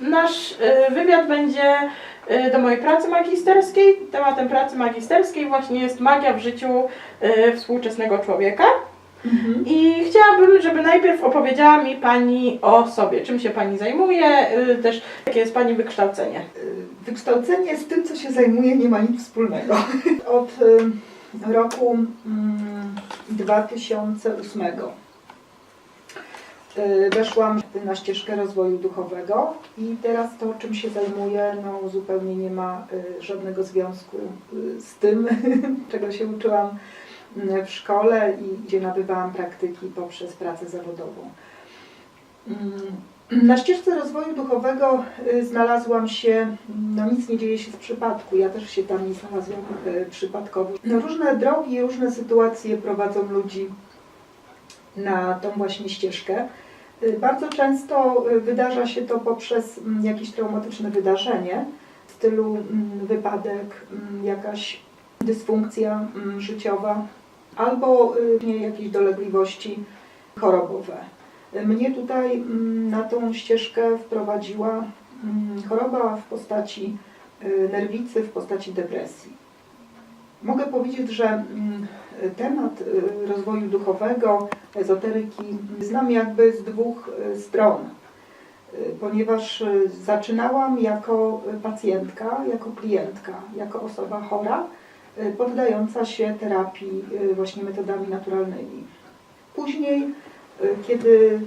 Nasz y, wywiad będzie y, do mojej pracy magisterskiej. Tematem pracy magisterskiej właśnie jest magia w życiu y, współczesnego człowieka. I chciałabym, żeby najpierw opowiedziała mi Pani o sobie, czym się Pani zajmuje, też jakie jest Pani wykształcenie. Wykształcenie z tym, co się zajmuje, nie ma nic wspólnego. Od roku mm, 2008 y, weszłam na ścieżkę rozwoju duchowego i teraz to, czym się zajmuję, no, zupełnie nie ma y, żadnego związku y, z tym, czego się uczyłam y, w szkole i gdzie nabywałam praktyki poprzez pracę zawodową. Mm, Na ścieżce rozwoju duchowego znalazłam się, no nic nie dzieje się z przypadku, ja też się tam nie znalazłam przypadkowo. No, różne drogi, różne sytuacje prowadzą ludzi na tą właśnie ścieżkę. Y, Bardzo często y, wydarza się to poprzez mm, jakieś traumatyczne wydarzenie w stylu mm, wypadek, mm, jakaś dysfunkcja życiowa albo y, jakieś dolegliwości chorobowe. Mnie tutaj na tą ścieżkę wprowadziła choroba w postaci nerwicy, w postaci depresji. Mogę powiedzieć, że mm, temat y, rozwoju duchowego, ezoteryki znam jakby z dwóch y, stron, Y, ponieważ zaczynałam jako pacjentka, jako klientka, jako osoba chora, poddająca się terapii właśnie metodami naturalnymi. Później kiedy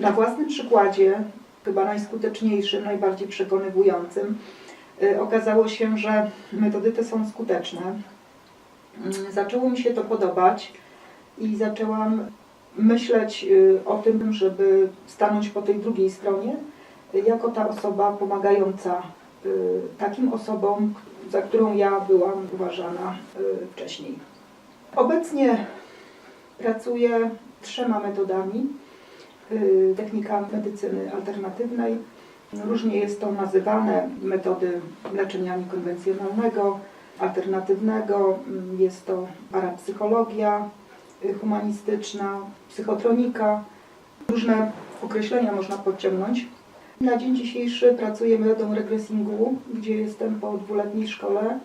na własnym przykładzie, chyba najskuteczniejszym, najbardziej przekonywującym, okazało się, że metody te są skuteczne. Mm, Zaczęło mi się to podobać i zaczęłam myśleć y, o tym, żeby stanąć po tej drugiej stronie, jako ta osoba pomagająca y, takim osobom, za którą ja byłam uważana y, wcześniej. Obecnie pracuję trzema metodami technika medycyny alternatywnej. Różnie jest to nazywane metody leczenia konwencjonalnego, alternatywnego. Mm, Jest to parapsychologia y, humanistyczna, psychotronika. Różne określenia można podciągnąć. Na dzień dzisiejszy pracuję metodą regresingu, gdzie jestem po dwuletniej szkole.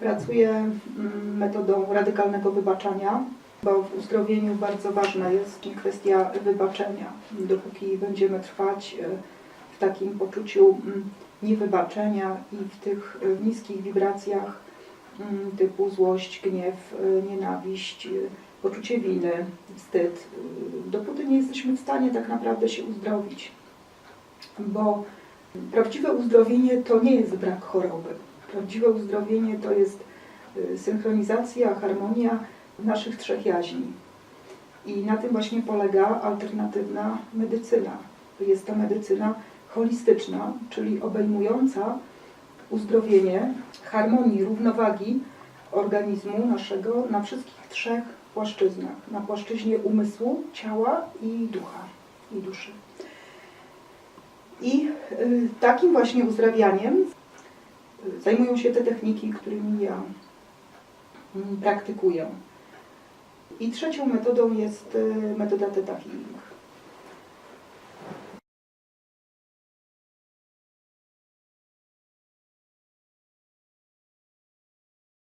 Pracuję mm, metodą radykalnego wybaczania, bo w uzdrowieniu bardzo ważna jest kwestia wybaczenia. Dopóki będziemy trwać e, w takim poczuciu mm, niewybaczenia i w tych e, niskich wibracjach mm, typu złość, gniew, e, nienawiść, e, poczucie winy, wstyd, dopóty nie jesteśmy w stanie tak naprawdę się uzdrowić. Bo prawdziwe uzdrowienie to nie jest brak choroby. Prawdziwe uzdrowienie to jest y, synchronizacja, harmonia naszych trzech jaźni. I na tym właśnie polega alternatywna medycyna. Jest to medycyna holistyczna, czyli obejmująca uzdrowienie harmonii, równowagi organizmu naszego na wszystkich trzech płaszczyznach. Na płaszczyźnie umysłu, ciała i ducha, i duszy. I y, takim właśnie uzdrawianiem y, zajmują się te techniki, którymi ja mm, praktykuję. I trzecią metodą jest y, metoda Theta Healing.